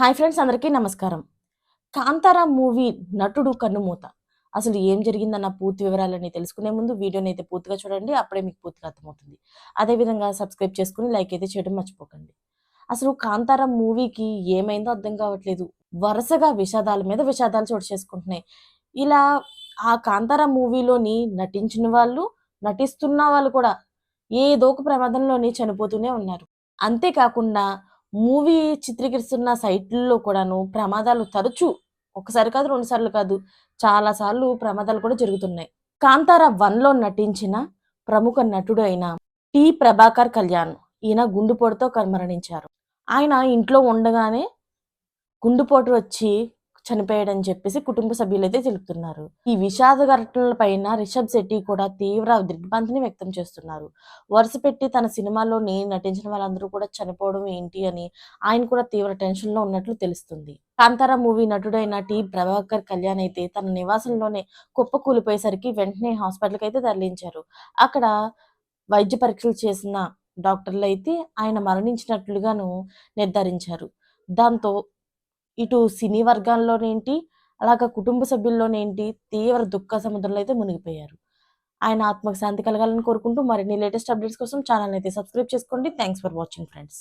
Hi friends అందరికీ నమస్కారం. Kantara movie నటుడు కన్నుమూత. అసలు ఏం జరిగిందన్న పూర్తి వివరాలన్నీ తెలుసుకునే ముందు వీడియోని అయితే పూర్తిగా చూడండి అప్పుడే మీకు పూర్తిగా అర్థమవుతుంది. అదేవిధంగా సబ్స్క్రైబ్ చేసుకుని లైక్ అయితే చేయడం మర్చిపోకండి. అసలు కాంతారా మూవీకి ఏమైందో అర్థం కావట్లేదు. వరుసగా విషాదాల మీద విషాదాలు చోటు చేసుకుంటున్నాయి. ఇలా ఆ కాంతారా మూవీలోని నటించిన వాళ్ళు నటిస్తున్న వాళ్ళు కూడా ఏదో ఒక ప్రమాదంలోని చనిపోతూనే ఉన్నారు. అంతేకాకుండా మూవీ చిత్రీకరిస్తున్న సైట్లలో కూడాను ప్రమాదాలు తరచూ ఒకసారి కాదు రెండు సార్లు కాదు చాలా సార్లు ప్రమాదాలు కూడా జరుగుతున్నాయి. కాంతార వన్లో నటించిన ప్రముఖ నటుడు అయిన టి. ప్రభాకర్ కళ్యాణ్ ఈయన గుండెపోటుతో మరణించారు ఆయన ఇంట్లో ఉండగానే గుండెపోటు వచ్చి చనిపోయాడని చెప్పేసి కుటుంబ సభ్యులు అయితే తెలుపుతున్నారు. ఈ విషాద ఘటనల పైన రిషబ్ శెట్టి కూడా తీవ్ర దిగ్భ్రాంతిని వ్యక్తం చేస్తున్నారు. వరుస పెట్టి తన సినిమాలోని నటించిన వాళ్ళందరూ కూడా చనిపోవడం ఏంటి అని ఆయన కూడా తీవ్ర టెన్షన్లో ఉన్నట్లు తెలుస్తుంది. కాంతారా మూవీ నటుడైన టి. ప్రభాకర్ కళ్యాణ్ అయితే తన నివాసంలోనే కుప్ప కూలిపోయేసరికి వెంటనే హాస్పిటల్కి అయితే తరలించారు. అక్కడ వైద్య పరీక్షలు చేసిన డాక్టర్లు అయితే ఆయన మరణించినట్లుగాను నిర్ధారించారు. దాంతో ఇటు సినీ వర్గాల్లోనేంటి అలాగ కుటుంబ సభ్యుల్లోనేంటి తీవ్ర దుఃఖ సముద్రంలో అయితే మునిగిపోయారు. ఆయన ఆత్మకు శాంతి కలగాలని కోరుకుంటూ మరిన్ని లేటెస్ట్ అప్డేట్స్ కోసం ఛానల్ అయితే సబ్స్క్రైబ్ చేసుకోండి. Thanks for watching friends.